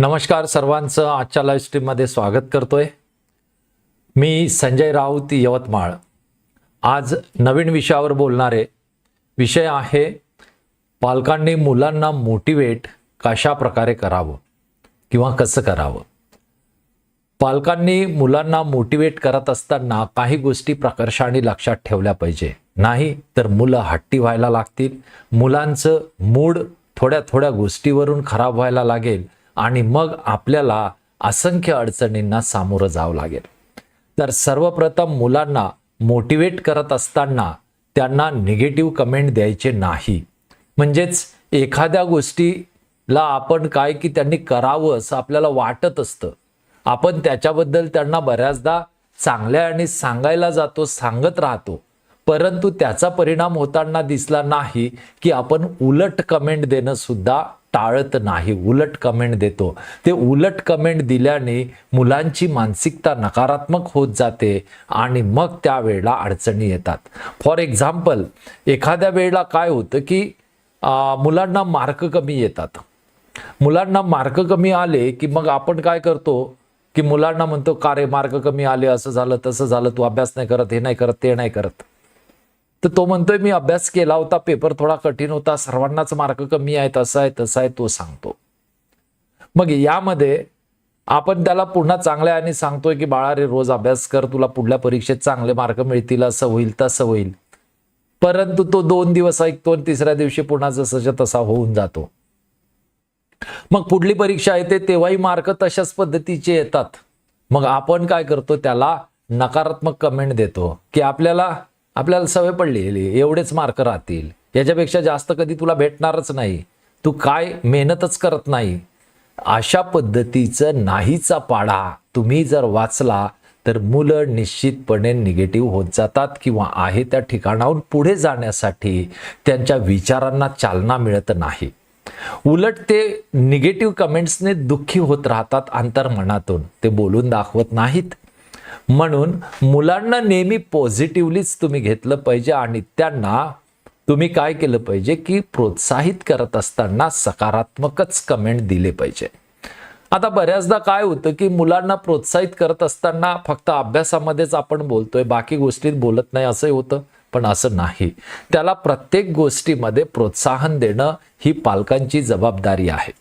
नमस्कार सर्वांचं. आजच्या लाईव्ह स्ट्रीममध्ये स्वागत करतोय. मी संजय राऊत यवतमाळ. आज नवीन विषयावर बोलणारे विषय आहे पालकांनी मुलांना मोटिवेट कशा प्रकारे करावं किंवा कसं करावं? पालकांनी मुलांना मोटिवेट करत असताना काही गोष्टी प्रकर्षाने लक्षात ठेवल्या पाहिजे. नाही तर मुलं हट्टी व्हायला लागतील. मुलांचं मूड थोड्या थोड्या गोष्टीवरून खराब व्हायला लागेल. आणि मग आपल्याला असंख्य अडचणींना सामोरं जावं लागेल. तर सर्वप्रथम मुलांना मोटिवेट करत असताना त्यांना निगेटिव्ह कमेंट द्यायचे नाही. म्हणजेच एखाद्या गोष्टीला आपण काय की त्यांनी करावं असं आपल्याला वाटत असतं. आपण त्याच्याबद्दल त्यांना बऱ्याचदा चांगल्या आणि सांगायला जातो सांगत राहतो. परंतु त्याचा परिणाम होताना दिसला नाही की आपण उलट कमेंट देणं सुद्धा टाळत नाही उलट कमेंट देतो. ते उलट कमेंट दिल्याने मुलांची मानसिकता नकारात्मक होत जाते आणि मग त्यावेळेला अडचणी येतात. फॉर एक्झाम्पल एखाद्या वेळेला काय होतं की मुलांना मार्क कमी येतात. मुलांना मार्क कमी आले की मग आपण काय करतो? की मुलांना म्हणतो का रे मार्क कमी आले असं झालं तसं झालं तू अभ्यास नाही करत हे नाही करत ते नाही करत. तर तो म्हणतोय मी अभ्यास केला होता पेपर थोडा कठीण होता सर्वांनाच मार्क कमी आहेत असा आहे तसा आहे तो सांगतो. मग यामध्ये आपण त्याला पुन्हा चांगल्या आणि सांगतोय की बाळा रे रोज अभ्यास कर तुला पुढल्या परीक्षेत चांगले मार्क मिळतील असं होईल तसं होईल. परंतु तो दोन दिवस ऐकतो आणि तिसऱ्या दिवशी पुन्हा जसंच्या तसा होऊन जातो. मग पुढली परीक्षा येते तेव्हाही मार्क तशाच पद्धतीचे येतात. मग आपण काय करतो त्याला नकारात्मक कमेंट देतो की आपल्याला आपल्याला सवय पडलेली एवढेच मार्क राहतील. याच्यापेक्षा जास्त कधी तुला भेटणारच नाही. तू काय मेहनतच करत नाही. अशा पद्धतीचं नाहीचा पाढा तुम्ही जर वाचला तर मुलं निश्चितपणे निगेटिव्ह होत जातात किंवा आहे त्या ठिकाणाहून पुढे जाण्यासाठी त्यांच्या विचारांना चालना मिळत नाही. उलट ते निगेटिव्ह कमेंट्सने दुःखी होत राहतात अंतर्मनातून. ते बोलून दाखवत नाहीत. म्हणून मुलांना नेहमी पॉझिटिव्हलीच तुम्ही घेतलं पाहिजे आणि त्यांना तुम्ही काय केलं पाहिजे की प्रोत्साहित करत असताना सकारात्मकच कमेंट दिले पाहिजे. आता बऱ्याचदा काय होतं की मुलांना प्रोत्साहित करत असताना फक्त अभ्यासामध्येच आपण बोलतोय बाकी गोष्टीत बोलत नाही असंही होतं. पण असं नाही. त्याला प्रत्येक गोष्टीमध्ये प्रोत्साहन देणं ही पालकांची जबाबदारी आहे.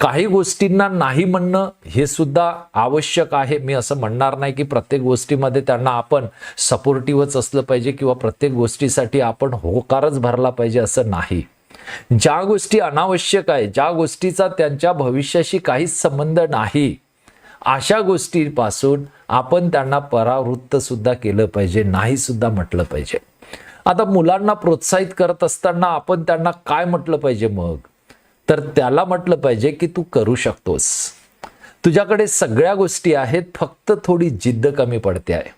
काही गोष्टींना नाही म्हणणं हे सुद्धा आवश्यक आहे. मी असं म्हणणार नाही की प्रत्येक गोष्टीमध्ये त्यांना आपण सपोर्टिव्हच असलं पाहिजे किंवा प्रत्येक गोष्टीसाठी आपण होकारच भरला पाहिजे असं नाही. ज्या गोष्टी अनावश्यक आहे ज्या गोष्टीचा त्यांच्या भविष्याशी काहीच संबंध नाही अशा गोष्टीपासून आपण त्यांना परावृत्त सुद्धा केलं पाहिजे नाही सुद्धा म्हटलं पाहिजे. आता मुलांना प्रोत्साहित करत असताना आपण त्यांना काय म्हटलं पाहिजे मग? तर त्याला म्हटलं पाहिजे की तू करू शकतोस. तुझ्याकडे सगळ्या गोष्टी आहेत फक्त थोडी जिद्द कमी पडते आहे.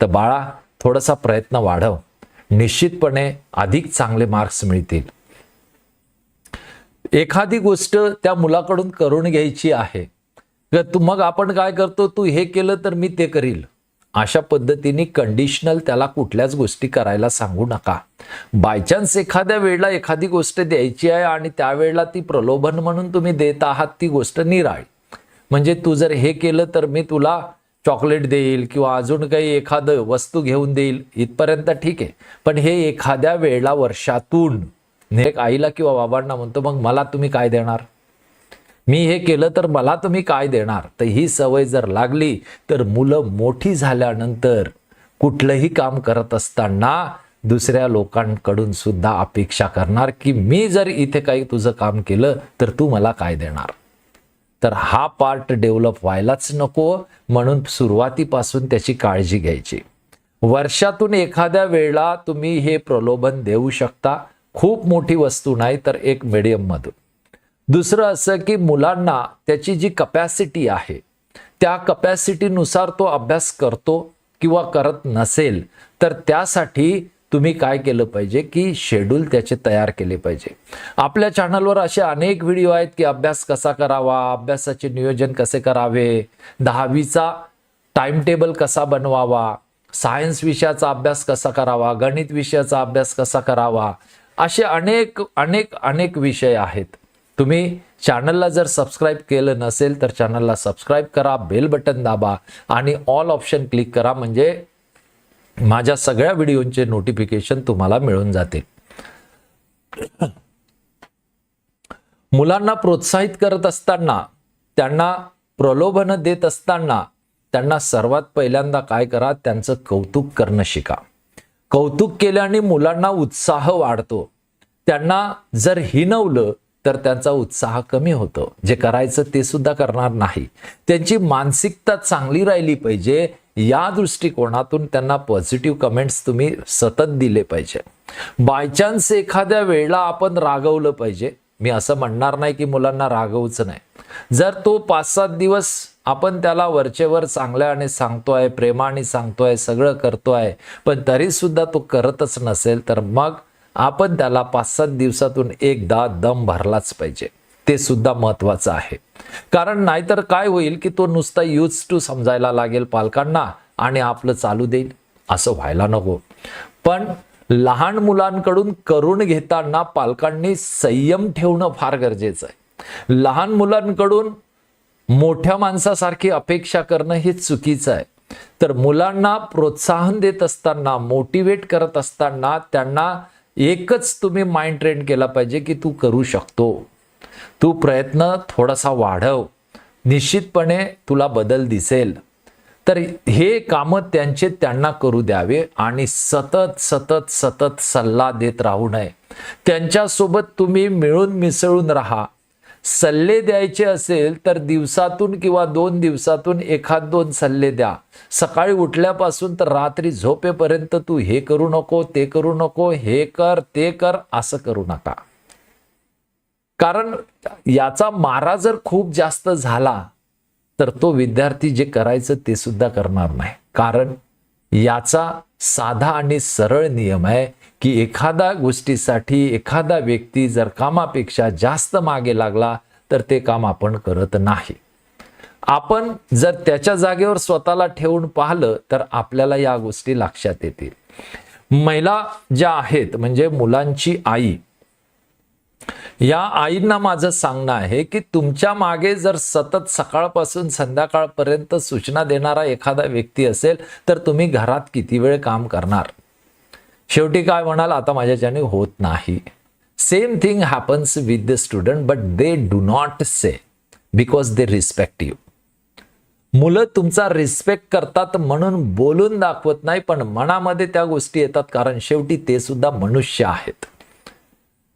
तर बाळा थोडासा प्रयत्न वाढव. निश्चितपणे अधिक चांगले मार्क्स मिळतील. एखादी गोष्ट त्या मुलाकडून करून घ्यायची आहे. तर तू मग आपण काय करतो? तू हे केलं तर मी ते करील. अशा पद्धतीने कंडिशनल त्याला कुठल्याच गोष्टी करायला सांगू नका. बायचान्स एखाद्या वेळेला एखादी गोष्ट द्यायची आहे आणि त्यावेळेला ती प्रलोभन म्हणून तुम्ही देत आहात ती गोष्ट निराळी. म्हणजे तू जर हे केलं तर मी तुला चॉकलेट देईल किंवा अजून काही एखादं वस्तू घेऊन देईल इथपर्यंत ठीक आहे. पण हे एखाद्या वेळेला वर्षातून. एक आईला किंवा बाबांना म्हणतो मग मला तुम्ही काय देणार? मी हे केलं तर मला तुम्ही काय देणार? तर ही सवय जर लागली तर मुलं मोठी झाल्यानंतर कुठलंही काम करत असताना दुसऱ्या लोकांकडून सुद्धा अपेक्षा करणार की मी जर इथे काही तुझं काम केलं तर तू मला काय देणार? तर हा पार्ट डेव्हलप व्हायलाच नको. म्हणून सुरुवातीपासून त्याची काळजी घ्यायची. वर्षातून एखाद्या वेळेला तुम्ही हे प्रलोभन देऊ शकता. खूप मोठी वस्तू नाही तर एक मीडियम मधून. दुसरं असं की मुलांना त्याची जी कपॅसिटी आहे त्या कपॅसिटीनुसार तो अभ्यास करतो किंवा करत नसेल तर त्यासाठी तुम्ही काय केलं पाहिजे की शेड्यूल त्याचे तयार केले पाहिजे. आपल्या चॅनलवर असे अनेक व्हिडिओ आहेत की अभ्यास कसा करावा अभ्यासाचे नियोजन कसे करावे दहावीचा टाइमटेबल कसा बनवावा सायन्स विषयाचा अभ्यास कसा करावा गणित विषयाचा अभ्यास कसा करावा असे अनेक अनेक अनेक विषय आहेत. तुम्ही चॅनलला जर सबस्क्राईब केलं नसेल तर चॅनलला सबस्क्राईब करा बेल बटन दाबा आणि ऑल ऑप्शन क्लिक करा म्हणजे माझ्या सगळ्या व्हिडिओंचे नोटिफिकेशन तुम्हाला मिळून जातील. मुलांना प्रोत्साहित करत असताना त्यांना प्रलोभन देत असताना त्यांना सर्वात पहिल्यांदा काय करा त्यांचं कौतुक करणं शिका. कौतुक केल्याने मुलांना उत्साह वाढतो. त्यांना जर हिनवलं तर त्यांचा उत्साह कमी होतो. जे करायचं ते सुद्धा करणार नाही. त्यांची मानसिकता चांगली राहिली पाहिजे. या दृष्टिकोनातून त्यांना पॉझिटिव्ह कमेंट्स तुम्ही सतत दिले पाहिजे. बायचान्स एखाद्या वेळेला आपण रागवलं पाहिजे. मी असं म्हणणार नाही की मुलांना रागवचं नाही. जर तो पाच सात दिवस आपण त्याला वरचेवर चांगल्याने सांगतोय प्रेमाने सांगतोय सगळं करतोय पण तरी सुद्धा तो करतच नसेल तर मग आपण त्याला पाच सात दिवसातून एकदा दम भरलाच पाहिजे. ते सुद्धा महत्वाचं आहे. कारण नाहीतर काय होईल की तो नुसता यूज टू समजायला लागेल पालकांना आणि आपलं चालू देईल. असं व्हायला नको. पण लहान मुलांकडून करून घेताना पालकांनी संयम ठेवणं फार गरजेचं आहे. लहान मुलांकडून मोठ्या माणसासारखी अपेक्षा करणं हे चुकीचं आहे. तर मुलांना प्रोत्साहन देत असताना मोटिवेट करत असताना त्यांना एकच तुम्ही माइंड ट्रेन केला पाहिजे की तू करू शकतो. तू प्रयत्न थोडासा वाढव. निश्चितपणे तुला बदल दिसेल. तर हे कामं त्यांचे त्यांना करू द्यावे आणि सतत सतत सतत सल्ला देत राहू नये. त्यांच्यासोबत तुम्ही मिळून मिसळून राहा. सल्ले द्यायचे असेल तर दिवसातून किंवा दोन दिवसातून एखाद दोन सल्ले द्या. सकाळी उठल्यापासून तर रात्री झोपेपर्यंत तू हे करू नको ते करू नको हे कर ते कर असं करू नका. कारण याचा मारा जर खूप जास्त झाला तर तो विद्यार्थी जे करायचं ते सुद्धा करणार नाही. कारण याचा साधा आणि सरळ नियम आहे की एखाद्या गोष्टीसाठी एखादा व्यक्ती जर कामापेक्षा जास्त मागे लागला तर ते काम आपण करत नाही. आपण जर त्याच्या जागेवर स्वतःला ठेवून पाहिलं तर आपल्याला या गोष्टी लक्षात येतील. महिला ज्या आहेत म्हणजे मुलांची आई या आईंना माझं सांगणं आहे की तुमच्या मागे जर सतत सकाळपासून संध्याकाळपर्यंत सूचना देणारा एखादा व्यक्ती असेल तर तुम्ही घरात किती वेळ काम करणार? शेवटी काय म्हणाल आता माझ्याच्याने होत नाही. Same thing happens with the student but they do not say because they respect you मुलं तुमचा रिस्पेक्ट करतात म्हणून बोलून दाखवत नाही पण मनामध्ये त्या गोष्टी येतात कारण शेवटी ते सुद्धा मनुष्य आहेत.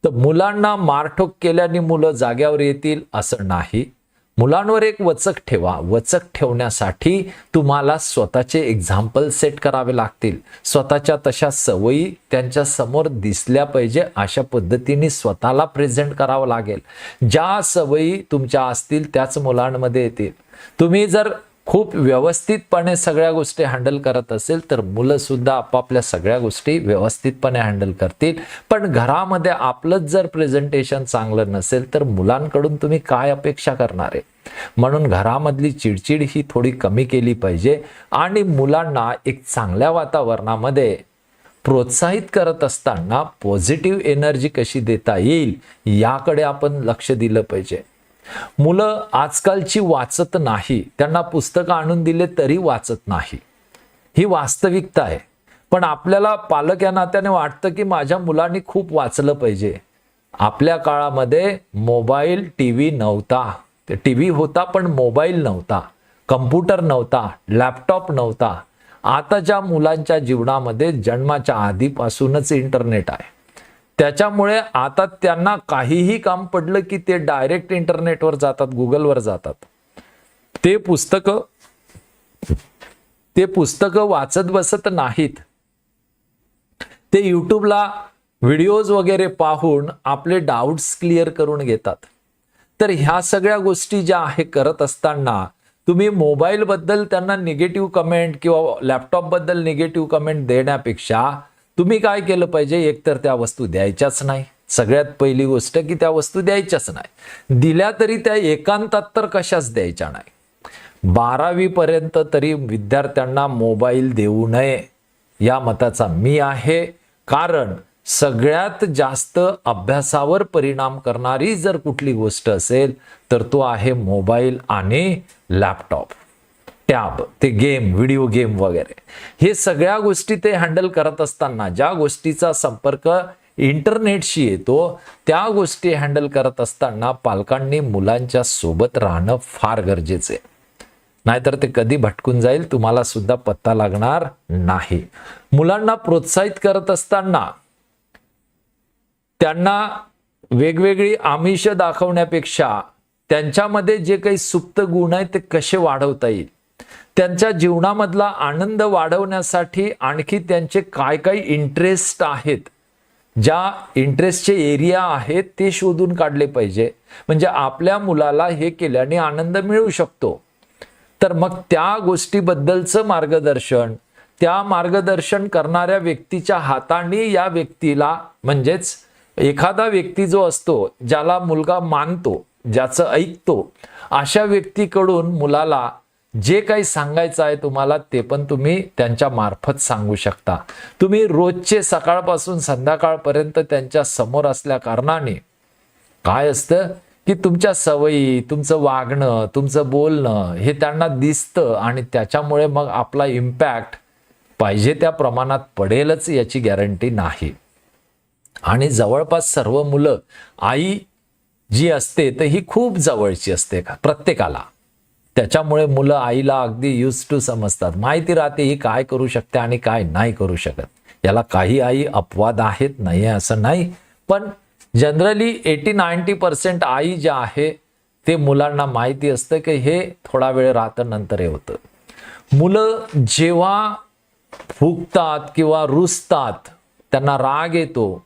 तर मुलांना मारठोक केल्याने मुलं जाग्यावर येतील असं नाही. मुलांवर एक वचक ठेवा. वचक ठेवण्यासाठी तुम्हाला स्वतःचे एक्झाम्पल सेट करावे लागतील. स्वतःच्या तशा सवयी त्यांच्यासमोर दिसल्या पाहिजे अशा पद्धतीने स्वतःला प्रेझेंट करावं लागेल. ज्या सवयी तुमच्या असतील त्याच मुलांमध्ये येतील. तुम्ही जर खूप व्यवस्थितपणे सगळ्या गोष्टी हँडल करत असेल तर मुलंसुद्धा आपापल्या सगळ्या गोष्टी व्यवस्थितपणे हँडल करतील. पण घरामध्ये आपलंच जर प्रेझेंटेशन चांगलं नसेल तर मुलांकडून तुम्ही काय अपेक्षा करणार आहे? म्हणून घरामधली चिडचिड ही थोडी कमी केली पाहिजे आणि मुलांना एक चांगल्या वातावरणामध्ये प्रोत्साहित करत असताना पॉझिटिव्ह एनर्जी कशी देता येईल याकडे आपण लक्ष दिलं पाहिजे. मुलं आजकालची वाचत नाही. त्यांना पुस्तकं आणून दिले तरी वाचत नाही. ही वास्तविकता आहे. पण आपल्याला पालक या नात्याने वाटतं की माझ्या मुलांनी खूप वाचलं पाहिजे. आपल्या काळामध्ये मोबाईल टी व्ही नव्हता. टी व्ही होता पण मोबाईल नव्हता. कम्प्युटर नव्हता. लॅपटॉप नव्हता. आताच्या मुलांच्या जीवनामध्ये जन्माच्या आधीपासूनच इंटरनेट आहे. त्याच्यामुळे आता त्यांना काहीही काम पडलं की ते डायरेक्ट इंटरनेटवर जातात गुगलवर जातात. ते पुस्तकं ते पुस्तकं वाचत बसत नाहीत. ते युट्यूबला व्हिडिओज वगैरे पाहून आपले डाऊट्स क्लिअर करून घेतात. तर ह्या सगळ्या गोष्टी ज्या आहे करत असताना तुम्ही मोबाईलबद्दल त्यांना निगेटिव्ह कमेंट किंवा लॅपटॉपबद्दल निगेटिव्ह कमेंट देण्यापेक्षा तुम्ही काय केलं पाहिजे? एकतर त्या वस्तू द्यायच्याच नाही. सगळ्यात पहिली गोष्ट की त्या वस्तू द्यायच्याच नाही. दिल्या तरी त्या एकांतात तर कशाच द्यायच्या नाही. बारावी पर्यंत तरी विद्यार्थ्यांना मोबाईल देऊ नये या मताचा मी आहे. कारण सगळ्यात जास्त अभ्यासावर परिणाम करणारी जर कुठली गोष्ट असेल तर तो आहे मोबाईल आणि लॅपटॉप. टॅब ते गेम व्हिडिओ गेम वगैरे. हे सगळ्या गोष्टी ते हँडल करत असताना ज्या गोष्टीचा संपर्क इंटरनेटशी येतो त्या गोष्टी हँडल करत असताना पालकांनी मुलांच्या सोबत राहणं फार गरजेचं आहे. नाहीतर ते कधी भटकून जाईल तुम्हाला सुद्धा पत्ता लागणार नाही. मुलांना प्रोत्साहित करत असताना त्यांना वेगवेगळी आमिष दाखवण्यापेक्षा त्यांच्यामध्ये जे काही सुप्त गुण आहेत ते कसे वाढवता येईल? त्यांच्या जीवनामधला आनंद वाढवण्यासाठी आणखी त्यांचे काय काय इंटरेस्ट आहेत? ज्या इंटरेस्टचे एरिया आहेत ते शोधून काढले पाहिजे. म्हणजे आपल्या मुलाला हे केल्याने आनंद मिळू शकतो. तर मग त्या गोष्टीबद्दलचं मार्गदर्शन त्या मार्गदर्शन करणाऱ्या व्यक्तीच्या हाताने या व्यक्तीला म्हणजेच एखादा व्यक्ती जो असतो ज्याला मुलगा मानतो ज्याचं ऐकतो अशा व्यक्तीकडून मुलाला जे काही सांगायचं आहे तुम्हाला ते पण तुम्ही त्यांच्या मार्फत सांगू शकता. तुम्ही रोजचे सकाळपासून संध्याकाळपर्यंत त्यांच्यासमोर असल्या कारणाने काय असतं की तुमच्या सवयी तुमचं वागणं तुमचं बोलणं हे त्यांना दिसतं आणि त्याच्यामुळे मग आपला इम्पॅक्ट पाहिजे त्या प्रमाणात पडेलच याची गॅरंटी नाही. आणि जवळपास सर्व मुलं आई जी असते तर ही खूप जवळची असते का? प्रत्येकाला. त्याच्यामुळे मुलं आईला अगदी यूज टू समजतात. माहिती राहते ही काय करू शकते आणि काय नाही करू शकत. याला काही आई अपवाद आहेत नाही आहे असं नाही. पण जनरली एटी नाईन्टी पर्सेंट आई ज्या आहे ते मुलांना माहिती असतं की हे थोडा वेळ राहतं नंतर हे होतं. मुलं जेव्हा फुगतात किंवा रुसतात त्यांना राग येतो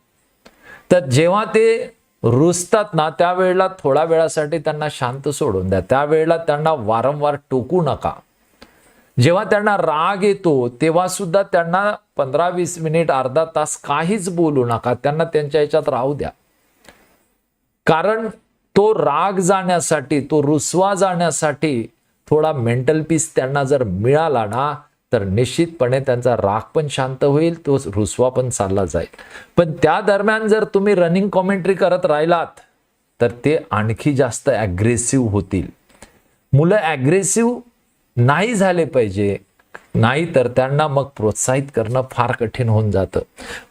तर जेव्हा ते रुसतात ना त्यावेळेला थोड्या वेळासाठी त्यांना शांत सोडून द्या. त्यावेळेला त्यांना वारंवार टोकू नका. जेव्हा त्यांना राग येतो तेव्हा सुद्धा त्यांना पंधरा वीस मिनिट अर्धा तास काहीच बोलू नका. त्यांना त्यांच्या ह्याच्यात राहू द्या. कारण तो राग जाण्यासाठी तो रुसवा जाण्यासाठी थोडा मेंटल पीस त्यांना जर मिळाला ना तर निश्चितपणे त्यांचा राग पण शांत होईल तो रुसवा पण चालला जाईल. पण त्या दरम्यान जर तुम्ही रनिंग कॉमेंट्री करत राहिलात तर ते आणखी जास्त ॲग्रेसिव्ह होतील. मुलं ॲग्रेसिव्ह नाही झाले पाहिजे नाही तर त्यांना मग प्रोत्साहित करणं फार कठीण होऊन जातं.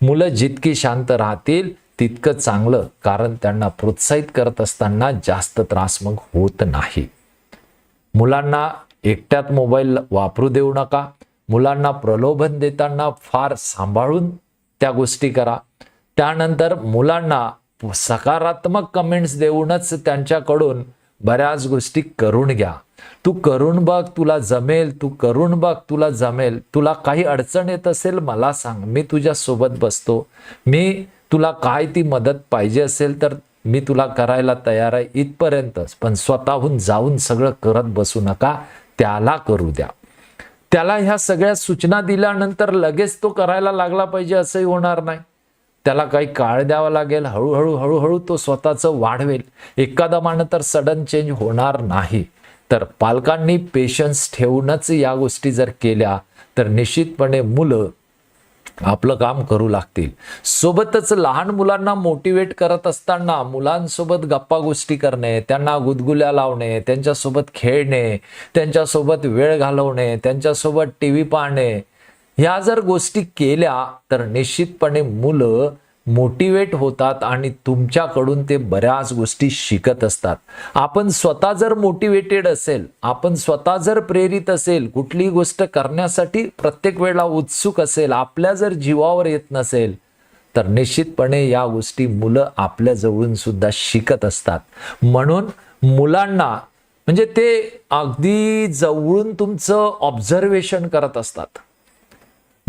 मुलं जितकी शांत राहतील तितकं चांगलं कारण त्यांना प्रोत्साहित करत असताना जास्त त्रास मग होत नाही. मुलांना एकट्यात मोबाईल वापरू देऊ नका मुलांना प्रलोभन देताना फार सांभाळून त्या गोष्टी करा. त्यानंतर मुलांना सकारात्मक कमेंट्स देऊनच त्यांच्याकडून बऱ्याच गोष्टी करून घ्या. तू करून बघ तुला जमेल तू करून बघ तुला जमेल. तुला काही अडचण येत असेल मला सांग. मी तुझ्यासोबत बसतो. मी तुला काय ती मदत पाहिजे असेल तर मी तुला करायला तयार आहे इथपर्यंतच. पण स्वतःहून जाऊन सगळं करत बसू नका. त्याला करू द्या. त्याला ह्या सगळ्या सूचना दिल्यानंतर लगेच तो करायला लागला पाहिजे असंही होणार नाही. त्याला काही काळ द्यावा लागेल हळूहळू हळूहळू तो स्वतःचं वाढवेल एकादमानं तर सडन चेंज होणार नाही. तर पालकांनी पेशन्स ठेवूनच या गोष्टी जर केल्या तर निश्चितपणे मुलं आपलं काम करू लागतील. सोबतच लहान मुलांना मोटिवेट करत असताना मुलांसोबत गप्पा गोष्टी करणे त्यांना गुदगुल्या लावणे त्यांच्यासोबत खेळणे त्यांच्यासोबत वेळ घालवणे त्यांच्यासोबत टी व्ही पाहणे. ह्या जर गोष्टी केल्या तर निश्चितपणे मुलं मोटिवेट होतात आणि तुमच्याकडून ते बऱ्याच गोष्टी शिकत असतात. आपण स्वतः जर मोटिवेटेड असेल आपण स्वतः जर प्रेरित असेल कुठलीही गोष्ट करण्यासाठी प्रत्येक वेळेला उत्सुक असेल आपल्या जर जीवावर येत नसेल तर निश्चितपणे या गोष्टी मुलं आपल्या जवळून सुद्धा शिकत असतात. म्हणून मुलांना म्हणजे ते अगदी जवळून तुमचं ऑब्झर्वेशन करत असतात.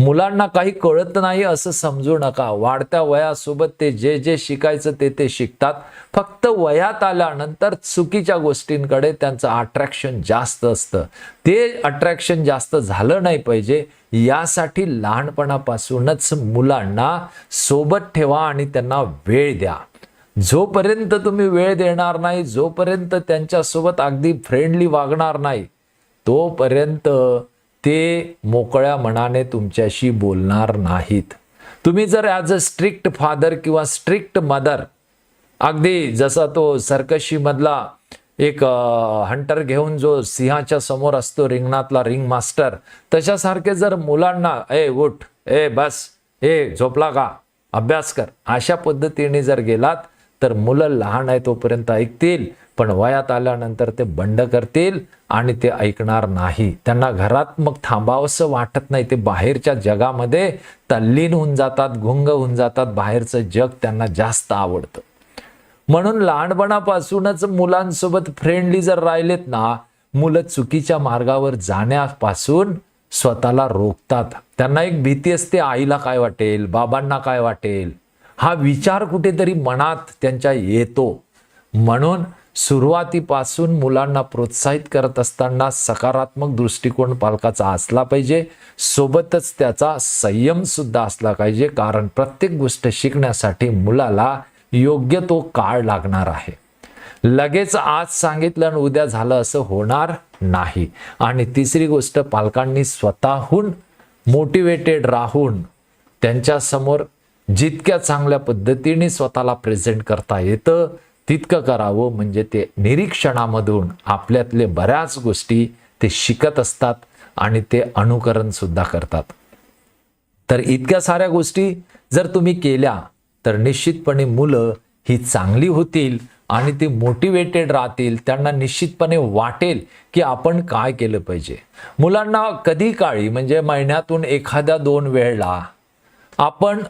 मुलांना काही कळत नाही असं समजू नका. वाढत्या वयासोबत ते जे जे शिकायचं ते ते शिकतात. फक्त वयात आल्यानंतर चुकीच्या गोष्टींकडे त्यांचं अट्रॅक्शन जास्त असतं. ते अट्रॅक्शन जास्त झालं नाही पाहिजे. यासाठी लहानपणापासूनच मुलांना सोबत ठेवा आणि त्यांना वेळ द्या. जोपर्यंत तुम्ही वेळ देणार नाही जोपर्यंत त्यांच्यासोबत अगदी फ्रेंडली वागणार नाही तोपर्यंत ते मोकळ्या मनाने तुमच्याशी बोलणार नाहीत. तुम्ही जर ॲज अ स्ट्रिक्ट फादर किंवा स्ट्रिक्ट मदर अगदी जसा तो सर्कशीमधला एक हंटर घेऊन जो सिंहाच्या समोर असतो रिंगणातला रिंग मास्टर तशासारखे जर मुलांना ए उठ ए बस ए झोपला का? अभ्यास कर. अशा पद्धतीने जर गेलात तर मुलं लहान आहे तोपर्यंत ऐकतील पण वयात आल्यानंतर ते बंड करतील आणि ते ऐकणार नाही. त्यांना घरात मग थांबावंसं वाटत नाही. ते बाहेरच्या जगामध्ये तल्लीन होऊन जातात गुंग होऊन जातात. बाहेरचं जग त्यांना जास्त आवडतं. म्हणून लहानपणापासूनच मुलांसोबत फ्रेंडली जर राहिलेत ना मुलं चुकीच्या मार्गावर जाण्यापासून स्वतःला रोखतात. त्यांना एक भीती असते आईला काय वाटेल बाबांना काय वाटेल? हा विचार कुठेतरी मनात त्यांच्या येतो. म्हणून सुरुवातीपासून मुलांना प्रोत्साहित करत असताना सकारात्मक दृष्टिकोन पालकाचा असला पाहिजे. सोबतच त्याचा संयम सुद्धा असला पाहिजे. कारण प्रत्येक गोष्ट शिकण्यासाठी मुलाला योग्य तो काळ लागणार आहे. लगेच आज सांगितलं आणि उद्या झालं असं होणार नाही. आणि तिसरी गोष्ट पालकांनी स्वतःहून मोटिवेटेड राहून त्यांच्यासमोर जितक्या चांगल्या पद्धतीने स्वतःला प्रेझेंट करता येतं तितकं करावं म्हणजे ते निरीक्षणामधून आपल्यातले बऱ्याच गोष्टी ते शिकत असतात आणि ते अनुकरण सुद्धा करतात. तर इतक्या साऱ्या गोष्टी जर तुम्ही केल्या तर निश्चितपणे मुलं ही चांगली होतील आणि ती मोटिवेटेड राहतील त्यांना निश्चितपणे वाटेल की आपण काय केलं पाहिजे. मुलांना कधी काळी म्हणजे महिन्यातून एखाद्या दोन वेळेला आपण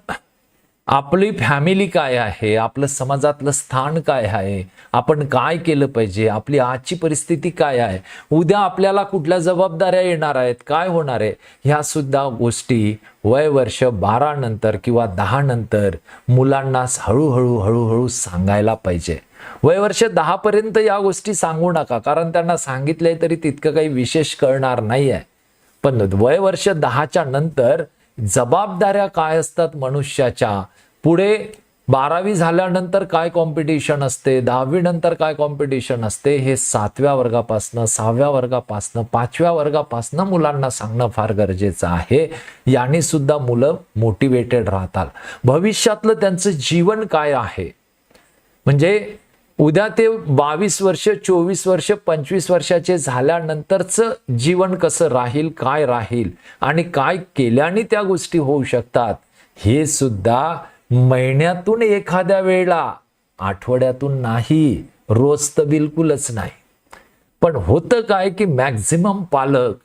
आपली फॅमिली काय आहे? आपलं समाजातलं स्थान काय आहे? आपण काय केलं पाहिजे? आपली आजची परिस्थिती काय आहे? उद्या आपल्याला कुठल्या जबाबदाऱ्या येणार आहेत? काय होणार आहे? ह्या सुद्धा गोष्टी वय वर्ष बारा नंतर किंवा दहा नंतर मुलांना हळूहळू हळूहळू सांगायला पाहिजे. वय वर्ष दहा पर्यंत या गोष्टी सांगू नका. कारण त्यांना सांगितलंय तरी तितकं काही विशेष कळणार नाही आहे पण वय वर्ष दहाच्या नंतर जबाबदाऱ्या काय असतात मनुष्याच्या? पुढे बारावी झाल्यानंतर काय कॉम्पिटिशन असते? दहावीनंतर काय कॉम्पिटिशन असते? हे सातव्या वर्गापासनं सहाव्या वर्गापासनं पाचव्या वर्गापासनं मुलांना सांगणं फार गरजेचं आहे. याने सुद्धा मुलं मोटिवेटेड राहतात. भविष्यातलं त्यांचं जीवन काय आहे? म्हणजे उद्या ते बावीस वर्ष चोवीस वर्ष पंचवीस वर्षाचे झाल्यानंतरचं जीवन कसं राहील काय राहील आणि काय केल्याने त्या गोष्टी होऊ शकतात हे सुद्धा महिन्यातून एखाद्या वेळेला आठवड्यातून नाही रोज तर बिलकुलच नाही. पण होतं काय की मॅक्झिमम पालक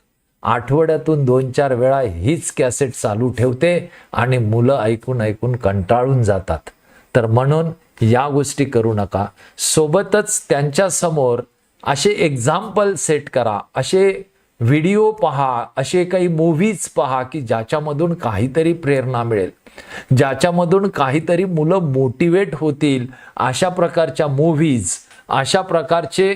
आठवड्यातून दोन चार वेळा हीच कॅसेट चालू ठेवते आणि मुलं ऐकून ऐकून कंटाळून जातात. तर म्हणून या गोष्टी करू नका. सोबतच त्यांच्यासमोर असे एक्झाम्पल सेट करा. असे व्हिडिओ पहा असे काही मूव्हीज पहा की ज्याच्यामधून काहीतरी प्रेरणा मिळेल. ज्याच्यामधून काहीतरी मुलं मोटिवेट होतील अशा प्रकारच्या मूव्हीज अशा प्रकारचे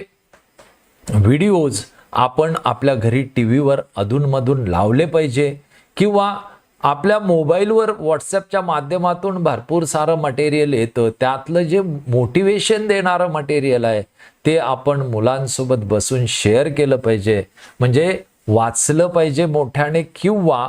व्हिडिओज आपण आपल्या घरी टी व्हीवर अधूनमधून लावले पाहिजे किंवा आपल्या मोबाईलवर व्हॉट्सॲपच्या माध्यमातून भरपूर सारं मटेरियल येतं. त्यातलं जे मोटिवेशन देणारं मटेरियल आहे ते आपण मुलांसोबत बसून शेअर केलं पाहिजे. म्हणजे वाचलं पाहिजे मोठ्याने किंवा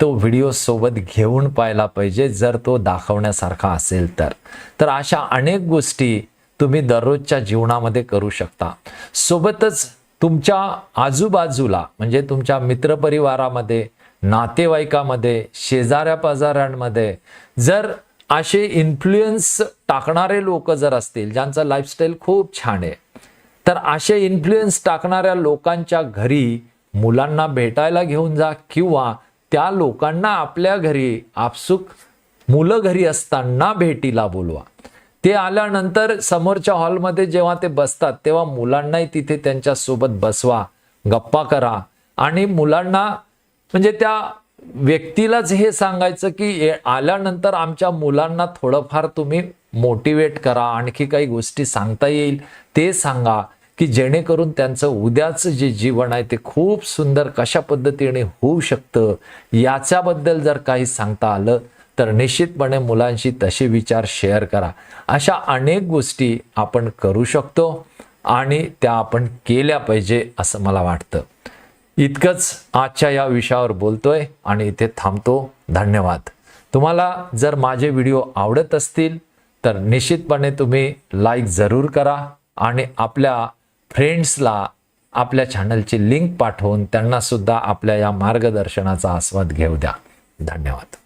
तो व्हिडिओ सोबत घेऊन पाहिला पाहिजे जर तो दाखवण्यासारखा असेल तर. तर अशा अनेक गोष्टी तुम्ही दररोजच्या जीवनामध्ये करू शकता. सोबतच तुमच्या आजूबाजूला म्हणजे तुमच्या मित्रपरिवारामध्ये नातेवाईकामध्ये शेजाऱ्या पाजाऱ्यांमध्ये जर असे इन्फ्लुएन्स टाकणारे लोक जर असतील ज्यांचा लाईफस्टाईल खूप छान आहे तर असे इन्फ्लुएन्स टाकणाऱ्या लोकांच्या घरी मुलांना भेटायला घेऊन जा किंवा त्या लोकांना आपल्या घरी आपसुक मुलं घरी असताना भेटीला बोलवा. ते आल्यानंतर समोरच्या हॉलमध्ये जेव्हा ते बसतात तेव्हा मुलांनाही तिथे त्यांच्यासोबत बसवा गप्पा करा आणि मुलांना म्हणजे त्या व्यक्तीलाच हे सांगायचं की आल्यानंतर आमच्या मुलांना थोडंफार तुम्ही मोटिवेट करा आणखी काही गोष्टी सांगता येईल. ते सांगा की जेणेकरून त्यांचं उद्याचं जे जीवन आहे ते खूप सुंदर कशा पद्धतीने होऊ शकतं याच्याबद्दल जर काही सांगता आलं तर निश्चितपणे मुलांशी तसे विचार शेअर करा. अशा अनेक गोष्टी आपण करू शकतो आणि त्या आपण केल्या पाहिजे असं मला वाटतं. इतकंच आजच्या या विषयावर बोलतोय आणि इथे थांबतो. धन्यवाद. तुम्हाला जर माझे व्हिडिओ आवडत असतील तर निश्चितपणे तुम्ही लाईक जरूर करा आणि आपल्या फ्रेंड्सला आपल्या चॅनलची लिंक पाठवून त्यांना सुद्धा आपल्या या मार्गदर्शनाचा आस्वाद घेऊ द्या. धन्यवाद.